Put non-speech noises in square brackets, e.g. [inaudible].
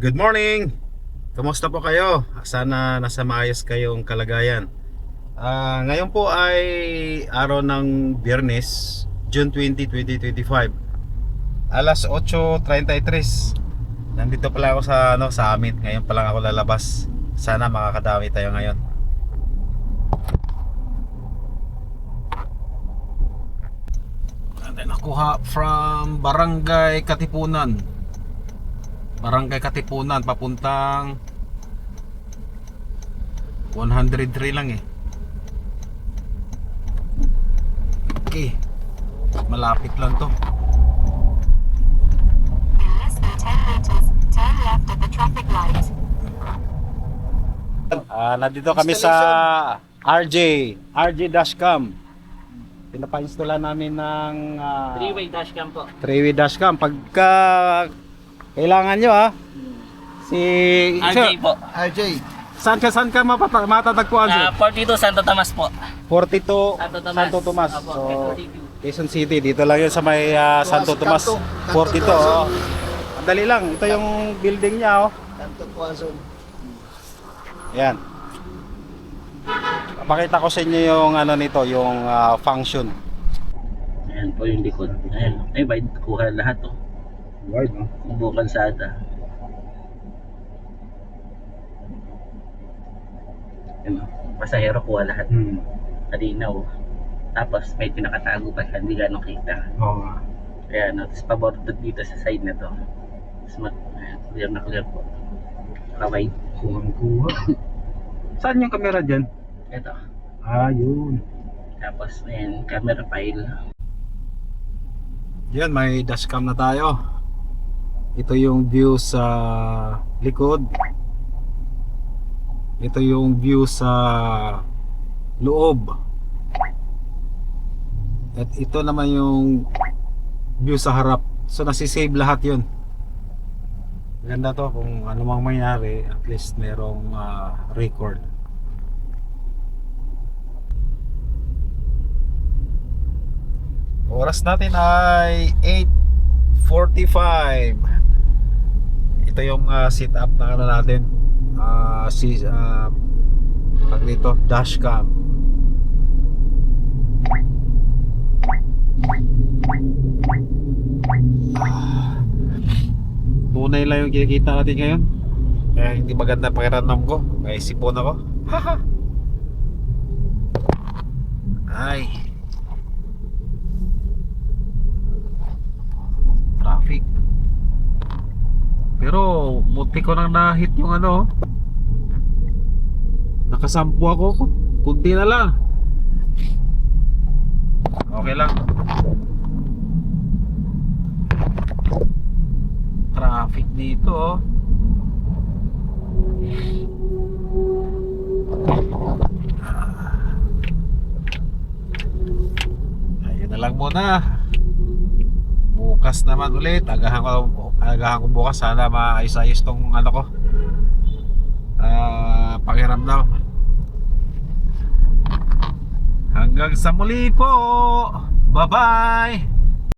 Good morning! Kamusta po kayo? Sana nasa maayos kayong kalagayan. Ah, ngayon po ay araw ng Biyernes, June 20, 2025. Alas 8.33. Nandito pala ako sa ano sa amin. Ngayon pa lang ako lalabas. Sana makakadami tayo ngayon. And then nakuha from Barangay Katipunan. Barangay Katipunan papuntang 103 lang eh. Okay. Malapit lang to. In less than 10 meters, turn left at the traffic light. Ah, nandito kami sa RJ, RJ Dashcam. Pinapa-installa namin ng ah, Three-way dashcam po. three-way dashcam. Pagka kailangan nyo ah. Si RJ po. RJ. Saan ka saan ka mapata- matatagpuan Ah, sir? 42 Santo Tomas po. 42 Santo Tomas. Santo Tomas. Opo, So, Quezon City. Dito lang yun sa may ah, Santo Tomas. 42. Oh. Ang dali lang. Ito yung building niya oh. Tanto Quezon. Yan. Pakita ko sa inyo yung ano nito, yung ah, function. Ayan po yung likod. Ayan. Ay, ba, kuha lahat to. Wide, no? Bukan sada. Ayan o. Pasahero kuha lahat. Hmm. Kalinaw. Tapos may pinakatago pa siya. Hindi ganong kita. Oo nga. Kaya no, tapos pabordot dito sa side na to. Tapos ayan, clear na clear po. Kaway. Kuhang kuha. Saan yung camera dyan? Ito. Ah, yun. Tapos ayan, camera file. Yan, may dashcam na tayo. Ito yung view sa likod. Ito yung view sa loob. At ito naman yung view sa harap. So nasisave lahat yun. Ganda to kung ano mang mangyari, at least merong ah, record. Oras natin ay 8.45 Ito yung uh, sit up na ano natin. Uh, si, uh, Pag dito, dashcam. Ah. Tunay lang yung kinikita natin ngayon. Kaya hindi maganda pakiramdam ko. Kaya sipon ako. [laughs] Ay traffic pero buti ko nang na-hit yung ano. Nakasampu ako kunti na lang. Okay lang. Traffic dito oh. Ayun na lang muna bukas naman ulit. Agahan ko agahan ko bukas. Sana maayos-ayos tong ano ko. Ah pakiramdam hanggang sa muli po. Bye bye